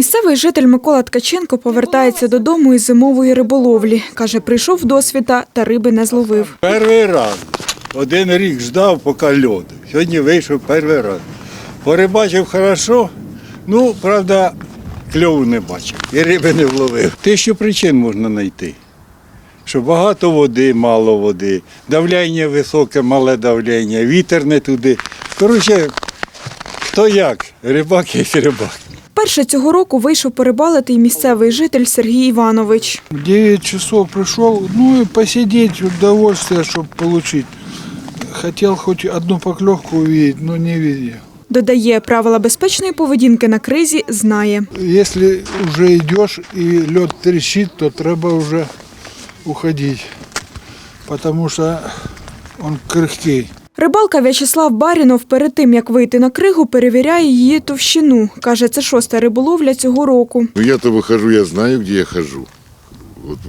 Місцевий житель Микола Ткаченко повертається додому із зимової риболовлі. Каже, прийшов до світа та риби не зловив. Перший раз. Один рік ждав, поки льод. Сьогодні вийшов перший раз. Порибачив хорошо, ну, правда, кльову не бачив і риби не вловив. Тисячу причин можна знайти. Що багато води, мало води, давлення високе, мале давлення, вітер не туди. Коротше, хто як, рибак є рибак. Перше цього року вийшов порибалити й місцевий житель Сергій Іванович. 9 часов пришел, ну и посидеть, удовольствие, чтобы получить. Хотел хоть одну поклевку увидеть, но не видел. Додає, правила безпечної поведінки на кризі знає. Если уже идешь и лед трещит, то треба уже уходить, потому что он крихкий. Рибалка В'ячеслав Барінов перед тим, як вийти на кригу, перевіряє її товщину. Каже, це шоста риболовля цього року. Ну я-то выхожу, я знаю, где я хожу. Вот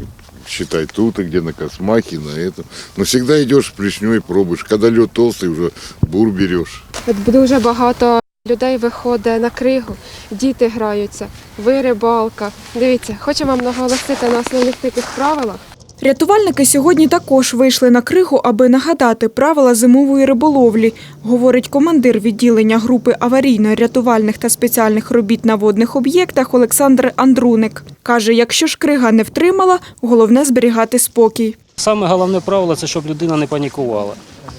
считай тут, и где на Космахе, на этом. Но всегда идешь плешней, пробуешь. Когда лед толстый, уже бур берешь. От дуже багато людей виходить на кригу, діти граються, ви рибалка. Дивіться, хочу вам наголосити на основних таких правилах. Рятувальники сьогодні також вийшли на кригу, аби нагадати правила зимової риболовлі, говорить командир відділення групи аварійно-рятувальних та спеціальних робіт на водних об'єктах Олександр Андруник. Каже, якщо ж крига не втримала, головне зберігати спокій. Саме головне правило це щоб людина не панікувала.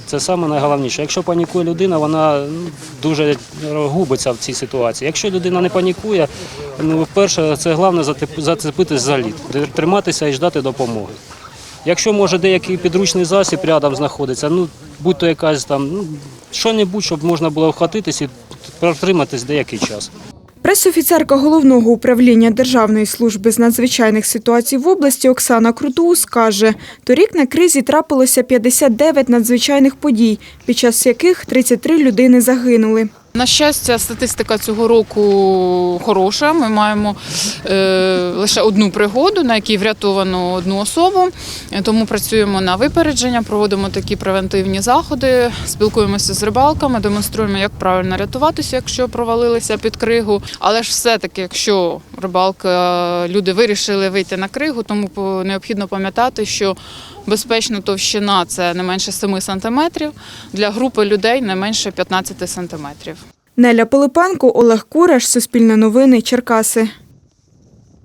Це саме найголовніше. Якщо панікує людина, вона ну, дуже губиться в цій ситуації. Якщо людина не панікує, ну перше, це головне зацепитись за лід, триматися і ждати допомоги. Якщо може деякий підручний засіб рядом знаходиться, ну будь-то якась там, ну що-небудь, щоб можна було вхватитись і протриматись деякий час. Пресофіцерка головного управління Державної служби з надзвичайних ситуацій в області Оксана Крутуус каже, торік на кризі трапилося 59 надзвичайних подій, під час яких 33 людини загинули. На щастя, статистика цього року хороша. Ми маємо е, лише одну пригоду, на якій врятовано одну особу. Тому працюємо на випередження, проводимо такі превентивні заходи, спілкуємося з рибалками, демонструємо, як правильно рятуватися, якщо провалилися під кригу. Але ж все-таки, якщо рибалка, люди вирішили вийти на кригу, тому необхідно пам'ятати, що безпечна товщина це не менше 7 сантиметрів, для групи людей не менше 15 сантиметрів. Неля Пилипенко, Олег Кураш, Суспільне новини, Черкаси.